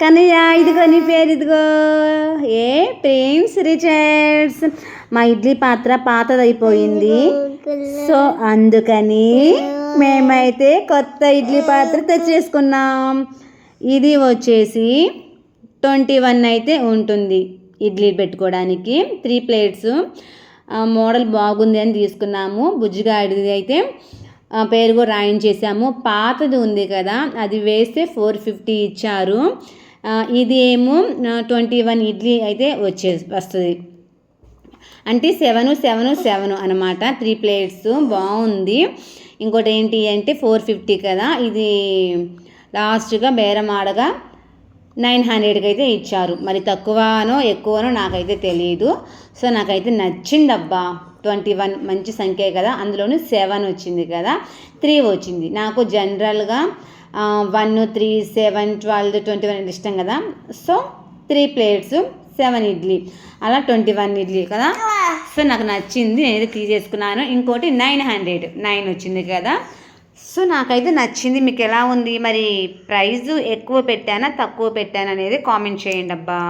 కన్నయ్య ఇదిగో నీ పేరు ఇదిగో. ఏ ప్రేమ్స్ రిచర్డ్స్ మా ఇడ్లీ పాత్ర పాతదైపోయింది. సో అందుకని మేమైతే కొత్త ఇడ్లీ పాత్ర తెచ్చేసుకున్నాం. ఇది వచ్చేసి ట్వంటీ వన్ అయితే ఉంటుంది ఇడ్లీ పెట్టుకోవడానికి. Three plates. మోడల్ బాగుంది అని తీసుకున్నాము. బుజ్జిగాడిది అయితే ఆ, పేరు కూడా రాయించేసాము. పాతది ఉంది కదా అది వేస్తే ఫోర్ ఫిఫ్టీ ఇచ్చారు. ఇది ఏమో ట్వంటీ వన్ ఇడ్లీ అయితే వచ్చే వస్తుంది. అంటే సెవెన్ సెవెన్ సెవెన్ అనమాట త్రీ ప్లేట్స్ బాగుంది. ఇంకోటి ఏంటి అంటే ఫోర్ ఫిఫ్టీ కదా. ఇది లాస్ట్గా బేరం ఆడగా నైన్ హండ్రెడ్కి అయితే ఇచ్చారు. మరి తక్కువనో ఎక్కువనో నాకైతే తెలియదు సో నాకైతే నచ్చిందబ్బా. ట్వంటీ వన్ మంచి సంఖ్య కదా. అందులోనూ సెవెన్ వచ్చింది కదా. త్రీ వచ్చింది. నాకు జనరల్గా one three seven twelve twenty one ఇష్టం కదా? So three plates seven idli అలా ట్వంటీ వన్ ఇడ్లీ కదా? సో నాకు నచ్చింది నేనైతే తీసేసుకున్నాను ఇంకోటి నైన్ హండ్రెడ్ నైన్ వచ్చింది కదా? సో నాకైతే నచ్చింది. మీకు ఎలా ఉంది? మరి ప్రైస్ ఎక్కువ పెట్టానా తక్కువ పెట్టానా అనేది కామెంట్ చేయండి అబ్బా.